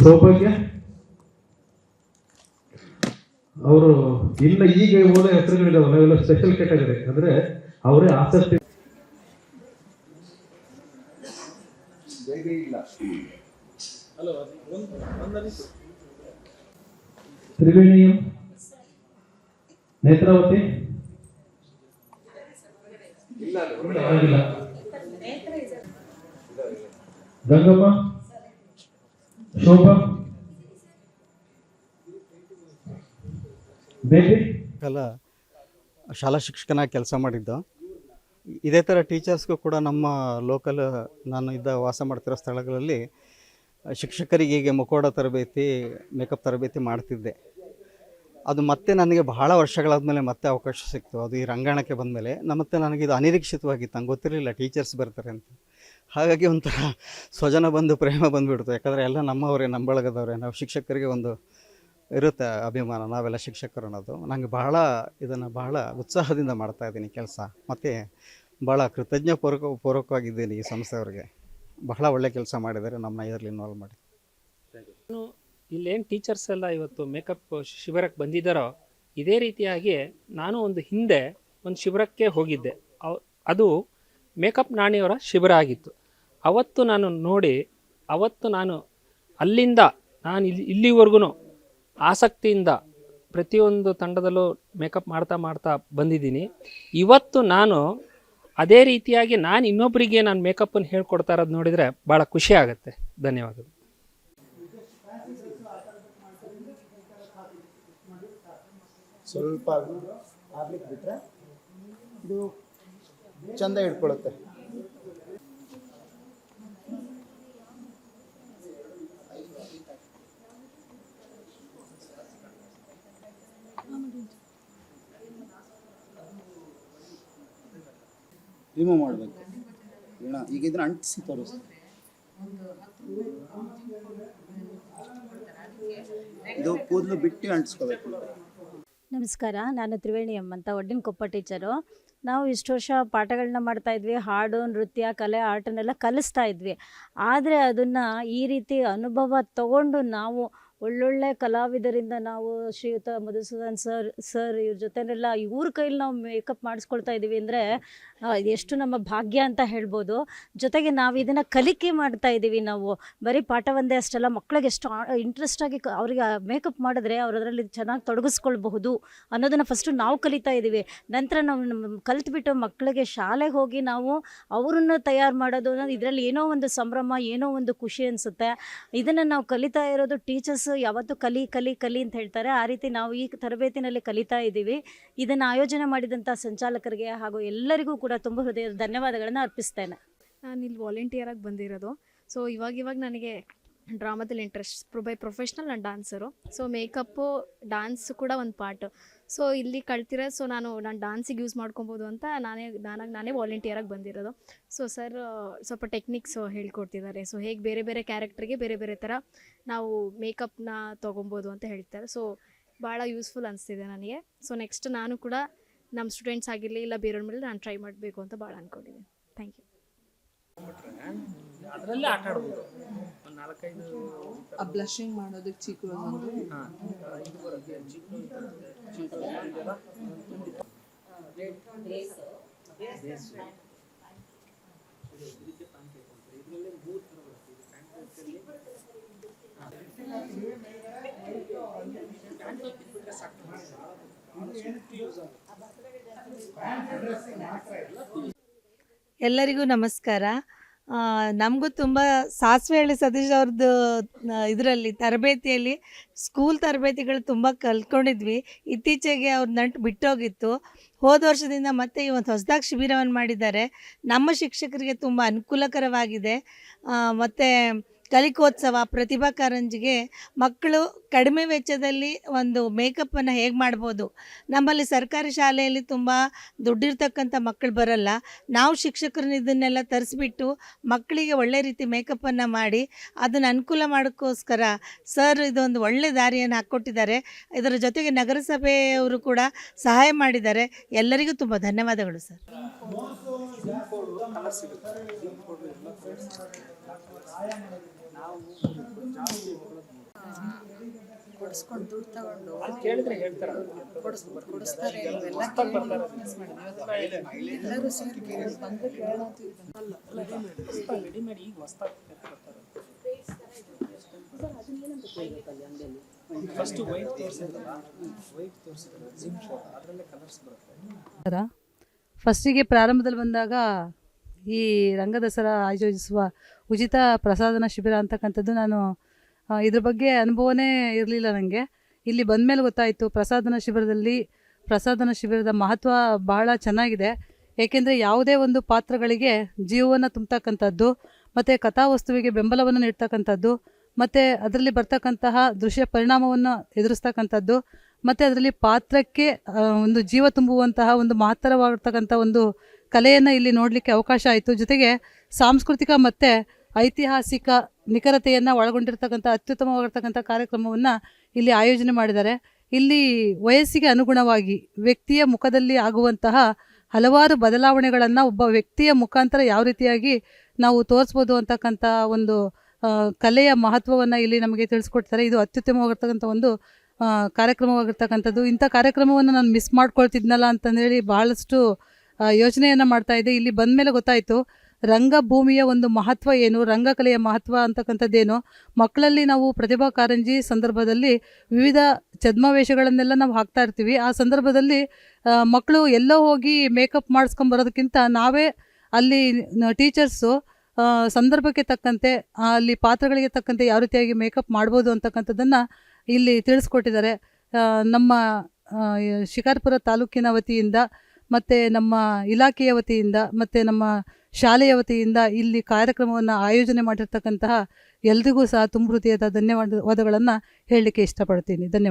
ಸೌಭಾಗ್ಯ ಅವರು ಇಲ್ಲ ಈಗ ಹೋದ ಹೆಸರುಗಳಿದಾವಲ್ಲ ನಾವೆಲ್ಲ ಸ್ಪೆಷಲ್ ಕ್ಯಾಟಗರಿ ಅಂದ್ರೆ ಅವರೇ ಆಸಕ್ತಿ. ತ್ರಿವೇಣಿಯಂ? ನೇತ್ರಾವತಿ. ಗಂಗಮ್ಮ? ಶೋಭಾ? ಬೇಬಿ? ಕಾಲ, ಶಾಲಾ ಶಿಕ್ಷಕನ ಕೆಲಸ ಮಾಡಿದ್ದು. ಇದೇ ಥರ ಟೀಚರ್ಸ್ಗೂ ಕೂಡ ನಮ್ಮ ಲೋಕಲ್ ನಾನು ಇದ್ದ ವಾಸ ಮಾಡ್ತಿರೋ ಸ್ಥಳಗಳಲ್ಲಿ ಶಿಕ್ಷಕರಿಗೆ ಹೀಗೆ ಮುಖೋಡ ತರಬೇತಿ ಮೇಕಪ್ ತರಬೇತಿ ಮಾಡ್ತಿದ್ದೆ. ಅದು ಮತ್ತೆ ನನಗೆ ಬಹಳ ವರ್ಷಗಳಾದಮೇಲೆ ಮತ್ತೆ ಅವಕಾಶ ಸಿಕ್ತು. ಅದು ಈ ರಂಗಾಣಕ್ಕೆ ಬಂದಮೇಲೆ. ಮತ್ತೆ ನನಗೆ ಇದು ಅನಿರೀಕ್ಷಿತವಾಗಿತ್ತು. ನಂಗೆ ಗೊತ್ತಿರಲಿಲ್ಲ ಟೀಚರ್ಸ್ ಬರ್ತಾರೆ ಅಂತ. ಹಾಗಾಗಿ ಒಂಥರ ಸ್ವಜನ ಬಂದು ಪ್ರೇಮ ಬಂದುಬಿಡ್ತು. ಯಾಕಂದರೆ ಎಲ್ಲ ನಮ್ಮವರೇ, ನಮ್ಮ ಬಳಗದವರೇ. ನಾವು ಶಿಕ್ಷಕರಿಗೆ ಒಂದು ಇರುತ್ತೆ ಅಭಿಮಾನ, ನಾವೆಲ್ಲ ಶಿಕ್ಷಕರು ಅನ್ನೋದು. ನನಗೆ ಬಹಳ ಇದನ್ನು ಬಹಳ ಉತ್ಸಾಹದಿಂದ ಮಾಡ್ತಾ ಇದ್ದೀನಿ ಕೆಲಸ. ಮತ್ತು ಭಾಳ ಕೃತಜ್ಞ ಪೂರ್ವಕ ಪೂರ್ವಕವಾಗಿದ್ದೀನಿ ಈ ಸಂಸ್ಥೆಯವ್ರಿಗೆ. ಬಹಳ ಒಳ್ಳೆ ಕೆಲಸ ಮಾಡಿದ್ದಾರೆ, ನಮ್ಮನ್ನ ಇದರಲ್ಲಿ ಇನ್ವಾಲ್ವ್ ಮಾಡಿ. ಇಲ್ಲೇನು ಟೀಚರ್ಸ್ ಎಲ್ಲ ಇವತ್ತು ಮೇಕಪ್ ಶಿಬಿರಕ್ಕೆ ಬಂದಿದ್ದಾರೋ, ಇದೇ ರೀತಿಯಾಗಿ ನಾನು ಒಂದು ಹಿಂದೆ ಒಂದು ಶಿಬಿರಕ್ಕೆ ಹೋಗಿದ್ದೆ. ಅದು ಮೇಕಪ್ ನಾಣಿಯವರ ಶಿಬಿರ ಆಗಿತ್ತು. ಅವತ್ತು ನಾನು ನೋಡಿ, ಅವತ್ತು ನಾನು ಅಲ್ಲಿಂದ, ನಾನು ಇಲ್ಲಿ ಇಲ್ಲಿವರೆಗೂ ಆಸಕ್ತಿಯಿಂದ ಪ್ರತಿಯೊಂದು ತಂಡದಲ್ಲೂ ಮೇಕಪ್ ಮಾಡ್ತಾ ಮಾಡ್ತಾ ಬಂದಿದ್ದೀನಿ. ಇವತ್ತು ನಾನು ಅದೇ ರೀತಿಯಾಗಿ ನಾನು ಇನ್ನೊಬ್ಬರಿಗೆ ನಾನು ಮೇಕಪ್ಪನ್ನು ಹೇಳ್ಕೊಡ್ತಾ ಇರೋದು ನೋಡಿದರೆ ಭಾಳ ಖುಷಿ ಆಗುತ್ತೆ. ಧನ್ಯವಾದಗಳು. ಸ್ವಲ್ಪ ಆಗ್ಲಿಕ್ಕೆ ಬಿಟ್ಟರೆ ಇದು ಚಂದ ಹಿಡ್ಕೊಳುತ್ತೆ ರಿಮೂವ್ ಮಾಡಬೇಕು. ಈಗ ಇದನ್ನ ಅಂಟಿಸಿ ತೋರಿಸ್ ಇದು ಕೂದಲು ಬಿಟ್ಟು ಅಂಟಿಸ್ಕೋಬೇಕು ನಮಸ್ಕಾರ, ನಾನು ತ್ರಿವೇಣಿ ಅಂತ ಒಡ್ಡಿನ ಕೊಪ್ಪ ಟೀಚರು. ನಾವು ಇಷ್ಟು ವರ್ಷ ಪಾಠಗಳನ್ನ ಮಾಡ್ತಾ ಇದ್ವಿ, ಹಾಡು, ನೃತ್ಯ, ಕಲೆ ಆರ್ಟನ್ನೆಲ್ಲ ಕಲಿಸ್ತಾ ಇದ್ವಿ. ಆದರೆ ಅದನ್ನು ಈ ರೀತಿ ಅನುಭವ ತಗೊಂಡು ನಾವು ಒಳ್ಳೊಳ್ಳೆ ಕಲಾವಿದರಿಂದ ನಾವು ಶ್ರೀಯುತ ಮಧುಸೂದನ್ ಸರ್ ಸರ್ ಇವ್ರ ಜೊತೆನೆಲ್ಲ ಇವ್ರ ಕೈಲಿ ನಾವು ಮೇಕಪ್ ಮಾಡಿಸ್ಕೊಳ್ತಾ ಇದ್ದೀವಿ ಅಂದರೆ ಎಷ್ಟು ನಮ್ಮ ಭಾಗ್ಯ ಅಂತ ಹೇಳ್ಬೋದು. ಜೊತೆಗೆ ನಾವು ಇದನ್ನು ಕಲಿಕೆ ಮಾಡ್ತಾ ಇದ್ದೀವಿ ನಾವು. ಬರೀ ಪಾಠ ಒಂದೇ ಅಷ್ಟೆಲ್ಲ ಮಕ್ಕಳಿಗೆ ಎಷ್ಟು ಇಂಟ್ರೆಸ್ಟ್ ಆಗಿ ಕ- ಅವ್ರಿಗೆ ಮೇಕಪ್ ಮಾಡಿದ್ರೆ ಅವ್ರು ಅದರಲ್ಲಿ ಚೆನ್ನಾಗಿ ತೊಡಗಿಸ್ಕೊಳ್ಬಹುದು ಅನ್ನೋದನ್ನು ಫಸ್ಟು ನಾವು ಕಲಿತಾ ಇದ್ದೀವಿ ನಂತರ ನಾವು ಕಲ್ತ್ಬಿಟ್ಟು ಮಕ್ಕಳಿಗೆ ಶಾಲೆಗೆ ಹೋಗಿ ನಾವು ಅವರನ್ನು ತಯಾರು ಮಾಡೋದು ಇದರಲ್ಲಿ ಏನೋ ಒಂದು ಸಂಭ್ರಮ, ಏನೋ ಒಂದು ಖುಷಿ ಅನಿಸುತ್ತೆ. ಇದನ್ನು ನಾವು ಕಲಿತಾ ಇರೋದು ಟೀಚರ್ಸ್ ಯಾವತ್ತೂ ಕಲಿ ಕಲಿ ಕಲಿ ಅಂತ ಹೇಳ್ತಾರೆ. ಆ ರೀತಿ ನಾವು ಈ ತರಬೇತಿನಲ್ಲಿ ಕಲಿತಾ ಇದ್ದೀವಿ. ಇದನ್ನು ಆಯೋಜನೆ ಮಾಡಿದಂಥ ಸಂಚಾಲಕರಿಗೆ ಹಾಗೂ ಎಲ್ಲರಿಗೂ ಕೂಡ ತುಂಬ ಹೃದಯದ ಧನ್ಯವಾದಗಳನ್ನು ಅರ್ಪಿಸ್ತೇನೆ. ನಾನು ಇಲ್ಲಿ ವಾಲಂಟಿಯರಾಗಿ ಬಂದಿರೋದು. ಸೊ ಇವಾಗ ಇವಾಗ ನನಗೆ ಡ್ರಾಮಾದಲ್ಲಿ ಇಂಟ್ರೆಸ್ಟ್ ಪ್ರೊಬೈ ಪ್ರೊಫೆಷ್ನಲ್ ನಾನು ಡಾನ್ಸರು ಸೊ ಮೇಕಪ್ಪು ಡಾನ್ಸ್ ಕೂಡ ಒಂದು ಪಾರ್ಟ್ ಸೊ ಇಲ್ಲಿ ಕಳ್ತಿರೋ ಸೊ ನಾನು ನಾನು ಡಾನ್ಸಿಗೆ ಯೂಸ್ ಮಾಡ್ಕೊಬೋದು ಅಂತ ನಾನೇ, ನಾನಾಗಿ ನಾನೇ ವಾಲಂಟಿಯರಾಗಿ ಬಂದಿರೋದು. ಸೊ ಸರ್ ಸ್ವಲ್ಪ ಟೆಕ್ನಿಕ್ಸ್ ಹೇಳ್ಕೊಡ್ತಿದ್ದಾರೆ. ಸೊ ಹೇಗೆ ಬೇರೆ ಬೇರೆ ಕ್ಯಾರೆಕ್ಟ್ರಿಗೆ ಬೇರೆ ಬೇರೆ ಥರ ನಾವು ಮೇಕಪ್ನ ತೊಗೊಬೋದು ಅಂತ ಹೇಳ್ತಾರೆ. ಸೊ ಭಾಳ ಯೂಸ್ಫುಲ್ ಅನಿಸ್ತಿದೆ ನನಗೆ. ಸೊ ನೆಕ್ಸ್ಟ್ ನಾನು ಕೂಡ ನಮ್ಮ ಸ್ಟೂಡೆಂಟ್ಸ್ ಆಗಿರಲಿ ಇಲ್ಲ ಬೇರೆಯವ್ರ ಮೇಲೆ ನಾನು ಟ್ರೈ ಮಾಡಬೇಕು ಅಂತ ಭಾಳ ಅಂದ್ಕೊಂಡಿದ್ದೀನಿ ಥ್ಯಾಂಕ್ ಯು ಅದರಲ್ಲೇ ಆಟ ಆಡ್ಬೋದು. ನಾಲ್ಕೈದು ಆ ಬ್ಲಷಿಂಗ್ ಮಾಡೋದಕ್ಕೆ ಚೀಕ್ ರೋಸ್ ಅಂದ್ರೆ? ಇದು ಬರುತ್ತೆ ಚಿಕ್ಕ ಚಿಕ್ಕ ಎಲ್ಲರಿಗೂ ನಮಸ್ಕಾರ. ನಮಗೂ ತುಂಬ ಸಾಸಿವೆಹಳ್ಳಿ ಸತೀಶ್ ಅವ್ರದ್ದು ಇದರಲ್ಲಿ, ತರಬೇತಿಯಲ್ಲಿ ಸ್ಕೂಲ್ ತರಬೇತಿಗಳು ತುಂಬ ಕಲ್ತ್ಕೊಂಡಿದ್ವಿ. ಇತ್ತೀಚೆಗೆ ಅವ್ರ ನಂಟು ಬಿಟ್ಟೋಗಿತ್ತು. ಹೋದ ವರ್ಷದಿಂದ ಮತ್ತೆ ಇವತ್ತು ಹೊಸದಾಗಿ ಶಿಬಿರವನ್ನು ಮಾಡಿದ್ದಾರೆ. ನಮ್ಮ ಶಿಕ್ಷಕರಿಗೆ ತುಂಬ ಅನುಕೂಲಕರವಾಗಿದೆ. ಮತ್ತು ಕಲಿಕೋತ್ಸವ, ಪ್ರತಿಭಾ ಕಾರಂಜಿಗೆ ಮಕ್ಕಳು ಕಡಿಮೆ ವೆಚ್ಚದಲ್ಲಿ ಒಂದು ಮೇಕಪ್ಪನ್ನು ಹೇಗೆ ಮಾಡ್ಬೋದು? ನಮ್ಮಲ್ಲಿ ಸರ್ಕಾರಿ ಶಾಲೆಯಲ್ಲಿ ತುಂಬ ದುಡ್ಡಿರ್ತಕ್ಕಂಥ ಮಕ್ಕಳು ಬರಲ್ಲ. ನಾವು ಶಿಕ್ಷಕರನ್ನ ಇದನ್ನೆಲ್ಲ ತರಿಸ್ಬಿಟ್ಟು ಮಕ್ಕಳಿಗೆ ಒಳ್ಳೆ ರೀತಿ ಮೇಕಪ್ಪನ್ನು ಮಾಡಿ ಅದನ್ನು ಅನುಕೂಲ ಮಾಡೋಕ್ಕೋಸ್ಕರ ಸರ್ ಇದೊಂದು ಒಳ್ಳೆ ದಾರಿಯನ್ನು ಹಾಕ್ಕೊಟ್ಟಿದ್ದಾರೆ ಇದರ ಜೊತೆಗೆ ನಗರಸಭೆಯವರು ಕೂಡ ಸಹಾಯ ಮಾಡಿದ್ದಾರೆ. ಎಲ್ಲರಿಗೂ ತುಂಬ ಧನ್ಯವಾದಗಳು ಸರ್. ಕೊಡಿಸ್ಕೊಂಡು ದುಡ್ಡು ತಗೊಂಡು ಅಲ್ಲಿ ಕೇಳಿದ್ರೆ ಹೇಳ್ತಾರ. ಕೊಡಿಸ್ ಕೊಡಿಸ್ತಾರೆ. ನೀವೆಲ್ಲ ಎಲ್ಲರೂ ಸೇರಿ ಬಂದು ಕೇಳೋದು ರೆಡಿಮೇಡ್ ಈಗ ಹೊಸ್ದಾಗಿ ಫಸ್ಟ್ ವೈಟ್ ತೋರಿಸಿದ್ರಲ್ಲ ವೈಟ್ ತೋರಿಸಿದ್ರೆ ಜಿಮ್ ಶೋಟ್ ಅದರಲ್ಲೇ ಕಲರ್ಸ್ ಬರುತ್ತೆ. ಫಸ್ಟಿಗೆ ಪ್ರಾರಂಭದಲ್ಲಿ ಬಂದಾಗ ಈ ರಂಗದಸರಾ ಆಯೋಜಿಸುವ ಉಚಿತ ಪ್ರಸಾದನ ಶಿಬಿರ ಅಂತಕ್ಕಂಥದ್ದು ನಾನು ಇದ್ರ ಬಗ್ಗೆ ಅನುಭವನೇ ಇರಲಿಲ್ಲ ನನಗೆ ಇಲ್ಲಿ ಬಂದಮೇಲೆ ಗೊತ್ತಾಯಿತು, ಪ್ರಸಾದನ ಶಿಬಿರದಲ್ಲಿ, ಪ್ರಸಾದನ ಶಿಬಿರದ ಮಹತ್ವ ಬಹಳ ಚೆನ್ನಾಗಿದೆ. ಏಕೆಂದರೆ ಯಾವುದೇ ಒಂದು ಪಾತ್ರಗಳಿಗೆ ಜೀವವನ್ನು ತುಂಬತಕ್ಕಂಥದ್ದು, ಮತ್ತು ಕಥಾವಸ್ತುವಿಗೆ ಬೆಂಬಲವನ್ನು ನೀಡ್ತಕ್ಕಂಥದ್ದು, ಮತ್ತು ಅದರಲ್ಲಿ ಬರ್ತಕ್ಕಂತಹ ದೃಶ್ಯ ಪರಿಣಾಮವನ್ನು ಎದುರಿಸ್ತಕ್ಕಂಥದ್ದು, ಮತ್ತು ಅದರಲ್ಲಿ ಪಾತ್ರಕ್ಕೆ ಒಂದು ಜೀವ ತುಂಬುವಂತಹ ಒಂದು ಮಹತ್ತರವಾಗಿರ್ತಕ್ಕಂಥ ಒಂದು ಕಲೆಯನ್ನು ಇಲ್ಲಿ ನೋಡಲಿಕ್ಕೆ ಅವಕಾಶ ಆಯಿತು. ಜೊತೆಗೆ ಸಾಂಸ್ಕೃತಿಕ ಮತ್ತು ಐತಿಹಾಸಿಕ ನಿಖರತೆಯನ್ನು ಒಳಗೊಂಡಿರ್ತಕ್ಕಂಥ, ಅತ್ಯುತ್ತಮವಾಗಿರ್ತಕ್ಕಂಥ ಕಾರ್ಯಕ್ರಮವನ್ನು ಇಲ್ಲಿ ಆಯೋಜನೆ ಮಾಡಿದ್ದಾರೆ. ಇಲ್ಲಿ ವಯಸ್ಸಿಗೆ ಅನುಗುಣವಾಗಿ ವ್ಯಕ್ತಿಯ ಮುಖದಲ್ಲಿ ಆಗುವಂತಹ ಹಲವಾರು ಬದಲಾವಣೆಗಳನ್ನು ಒಬ್ಬ ವ್ಯಕ್ತಿಯ ಮುಖಾಂತರ ಯಾವ ರೀತಿಯಾಗಿ ನಾವು ತೋರಿಸ್ಬೋದು ಅಂತಕ್ಕಂಥ ಒಂದು ಕಲೆಯ ಮಹತ್ವವನ್ನು ಇಲ್ಲಿ ನಮಗೆ ತಿಳಿಸ್ಕೊಡ್ತಾರೆ. ಇದು ಅತ್ಯುತ್ತಮವಾಗಿರ್ತಕ್ಕಂಥ ಒಂದು ಕಾರ್ಯಕ್ರಮವಾಗಿರ್ತಕ್ಕಂಥದ್ದು. ಇಂಥ ಕಾರ್ಯಕ್ರಮವನ್ನು ನಾನು ಮಿಸ್ ಮಾಡ್ಕೊಳ್ತಿದ್ನಲ್ಲ ಅಂತಂದೇಳಿ ಭಾಳಷ್ಟು ಯೋಚನೆಯನ್ನು ಮಾಡ್ತಾ ಇದ್ದೆ. ಇಲ್ಲಿ ಬಂದ ಮೇಲೆ ಗೊತ್ತಾಯಿತು. ರಂಗಭೂಮಿಯ ಒಂದು ಮಹತ್ವ ಏನು? ರಂಗಕಲೆಯ ಮಹತ್ವ ಅಂತಕ್ಕಂಥದ್ದೇನು? ಮಕ್ಕಳಲ್ಲಿ ನಾವು ಪ್ರತಿಭಾ ಕಾರಂಜಿ ಸಂದರ್ಭದಲ್ಲಿ ವಿವಿಧ ಛದ್ಮವೇಷಗಳನ್ನೆಲ್ಲ ನಾವು ಹಾಕ್ತಾ ಇರ್ತೀವಿ. ಆ ಸಂದರ್ಭದಲ್ಲಿ ಮಕ್ಕಳು ಎಲ್ಲೋ ಹೋಗಿ ಮೇಕಪ್ ಮಾಡಿಸ್ಕೊಂಬರೋದಕ್ಕಿಂತ ನಾವೇ ಅಲ್ಲಿ ಟೀಚರ್ಸು ಸಂದರ್ಭಕ್ಕೆ ತಕ್ಕಂತೆ ಅಲ್ಲಿ ಪಾತ್ರಗಳಿಗೆ ತಕ್ಕಂತೆ ಯಾವ ರೀತಿಯಾಗಿ ಮೇಕಪ್ ಮಾಡ್ಬೋದು ಅಂತಕ್ಕಂಥದ್ದನ್ನು ಇಲ್ಲಿ ತಿಳಿಸ್ಕೊಟ್ಟಿದ್ದಾರೆ. ನಮ್ಮ ಶಿಕಾರ್ಪುರ ತಾಲೂಕಿನ ವತಿಯಿಂದ, ಮತ್ತು ನಮ್ಮ ಇಲಾಖೆಯ ವತಿಯಿಂದ, ಮತ್ತು ನಮ್ಮ ಶಾಲೆಯ ವತಿಯಿಂದ ಇಲ್ಲಿ ಕಾರ್ಯಕ್ರಮವನ್ನು ಆಯೋಜನೆ ಮಾಡಿರ್ತಕ್ಕಂತಹ ಎಲ್ರಿಗೂ ಸಹ ತುಂಬ ಹೃದಯದ ಧನ್ಯವಾದ, ವಾದಗಳನ್ನು ಹೇಳಲಿಕ್ಕೆ ಇಷ್ಟಪಡ್ತೀನಿ. ಧನ್ಯವಾದ.